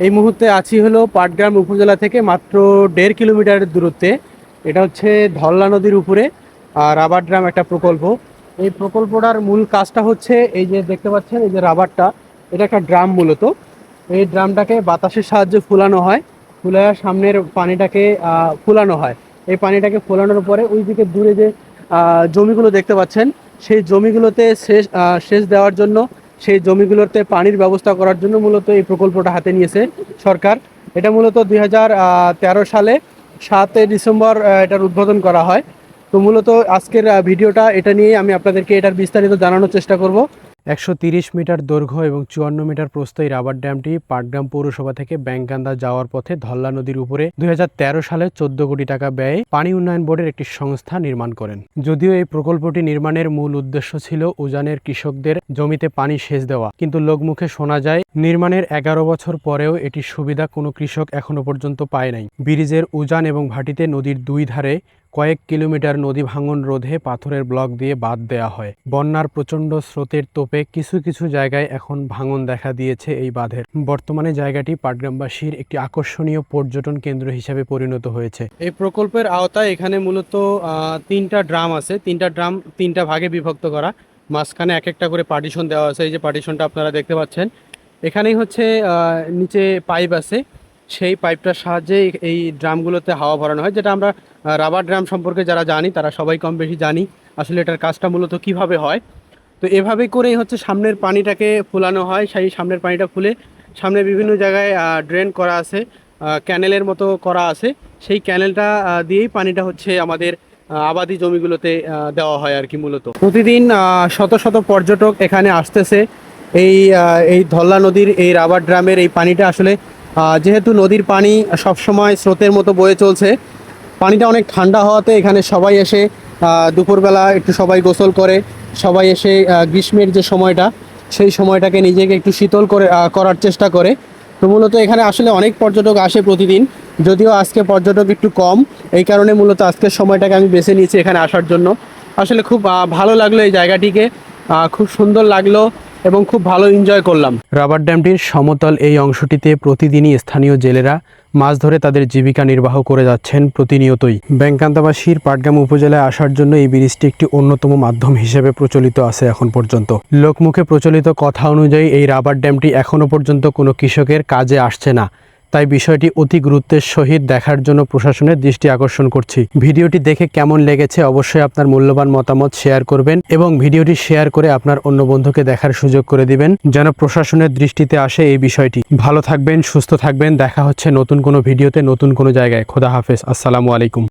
এই মুহূর্তে আছি হলো পাটগ্রাম উপজেলা থেকে মাত্র দেড় কিলোমিটারের দূরত্বে। এটা হচ্ছে ধল্লা নদীর উপরে রাবার ড্রাম একটা প্রকল্প। এই প্রকল্পটার মূল কাজটা হচ্ছে এই যে দেখতে পাচ্ছেন এই যে রাবারটা এটা একটা ড্রাম মূলত। এই ড্রামটাকে বাতাসের সাহায্যে ফুলানো হয় ফুলার সামনের পানিটাকে ফুলানো হয়। এই পানিটাকে ফোলানোর পরে ওই দিকে দূরে যে জমিগুলো দেখতে পাচ্ছেন সেই জমিগুলোতে আহ, সেচ দেওয়ার জন্য সেই জমিগুলোতে পানির ব্যবস্থা করার জন্য মূলত এই প্রকল্পটা হাতে নিয়েছে সরকার। এটা মূলত দুই সালে সাতই ডিসেম্বর এটার উদ্বোধন করা হয়। তো মূলত আজকের ভিডিওটা এটা নিয়ে আমি আপনাদেরকে এটার বিস্তারিত জানানোর চেষ্টা করব। একশো তিরিশ মিটার দৈর্ঘ্য এবং চুয়ান্ন মিটার প্রস্থ এই রাবার ড্যামটি পাটগ্রাম পৌরসভা থেকে ব্যাংকান্দা যাওয়ার পথে ধল্লা নদীর উপরে দুই সালে চোদ্দ কোটি টাকা ব্যয়ে পানি উন্নয়ন বোর্ডের একটি সংস্থা নির্মাণ করেন। যদিও এই প্রকল্পটি নির্মাণের মূল উদ্দেশ্য ছিল উজানের কৃষকদের জমিতে পানি সেচ দেওয়া, কিন্তু লোকমুখে শোনা যায়, নির্মাণের এগারো বছর পরেও এটির সুবিধা কোনো কৃষক এখনও পর্যন্ত পায় নাই। ব্রিজের উজান এবং ভাটিতে নদীর দুই ধারে কয়েক কিলোমিটার নদী ভাঙন রোধে পাথরের ব্লক দিয়ে বাঁধ দেওয়া হয়। বন্যার প্রচণ্ড স্রোতের তোপে কিছু কিছু জায়গায় এখন ভাঙন দেখা দিয়েছে এই বাঁধের। বর্তমানে জায়গাটি পাটগ্রামবাসীর একটি আকর্ষণীয় পর্যটন কেন্দ্র হিসেবে পরিণত হয়েছে। এই প্রকল্পের আওতায় এখানে মূলত তিনটা ড্রাম আছে। তিনটা ড্রাম তিনটা ভাগে বিভক্ত করা। মাঝখানে এক একটা করে পার্টিশন দেওয়া আছে। এই যে পার্টিশনটা আপনারা দেখতে পাচ্ছেন। এখানেই হচ্ছে নিচে পাইপ আছে। সেই পাইপটার সাহায্যে এই- ড্রামগুলোতে হাওয়া ভরানো হয়, যেটা আমরা রাবার ড্রাম সম্পর্কে যারা জানি, তারা সবাই কম বেশি জানি আসলে এটার কাজটা মূলত কীভাবে হয়। তো এভাবে করেই হচ্ছে সামনের পানিটাকে ফুলানো হয়, সেই সামনের পানিটা ফুলে সামনে বিভিন্ন জায়গায় ড্রেন করা আছে ক্যানেলের মতো করা আছে, সেই ক্যানেলটা দিয়েই পানিটা হচ্ছে আমাদের আবাদি জমিগুলোতে দেওয়া হয় আর কি মূলত। প্রতিদিন শত শত পর্যটক এখানে আসতেছে। এই এই ধল্লা নদীর এই রাবার ড্রামের এই পানিটা আসলে যেহেতু নদীর পানি সবসময় স্রোতের মতো বয়ে চলছে, পানিটা অনেক ঠান্ডা হওয়াতে এখানে সবাই এসে দুপুরবেলা একটু সবাই গোসল করে, সবাই এসে গ্রীষ্মের যে সময়টা, সেই সময়টাকে নিজেকে একটু শীতল করে করার চেষ্টা করে। তো মূলত এখানে আসলে অনেক পর্যটক আসে প্রতিদিন, যদিও আজকে পর্যটক একটু কম, এই কারণে মূলত আজকের সময়টাকে আমি বেছে নিয়েছি এখানে আসার জন্য। আসলে খুব ভালো লাগল এই জায়গাটিকে খুব সুন্দর লাগল এবং খুব ভালো এনজয় করলাম। রাবার ড্যামটির সমতল এই অংশটিতে প্রতিদিনই স্থানীয় জেলেরা মাছ ধরে তাদের জীবিকা নির্বাহ করে যাচ্ছেন প্রতিনিয়তই। ব্যাংকান্তাবাসীর পাটগ্রাম উপজেলায় আসার জন্য এই ব্রিজটি একটি অন্যতম মাধ্যম হিসেবে প্রচলিত আছে এখন পর্যন্ত। লোকমুখে প্রচলিত কথা অনুযায়ী এই রাবার ড্যামটি এখনও পর্যন্ত কোনো কৃষকের কাজে আসছে না। তাই বিষয়টি অতি গুরুত্বের সহিত দেখার জন্য প্রশাসনের দৃষ্টি আকর্ষণ করছি। ভিডিওটি দেখে কেমন লেগেছে অবশ্যই আপনার মূল্যবান মতামত শেয়ার করবেন এবং ভিডিওটি শেয়ার করে আপনার অন্য বন্ধুকে দেখার সুযোগ করে দিবেন, যেন প্রশাসনের দৃষ্টিতে আসে এই বিষয়টি। ভালো থাকবেন, সুস্থ থাকবেন, দেখা হচ্ছে নতুন কোনো ভিডিওতে, নতুন কোনো জায়গায়। খোদা হাফেজ, আসসালামু আলাইকুম।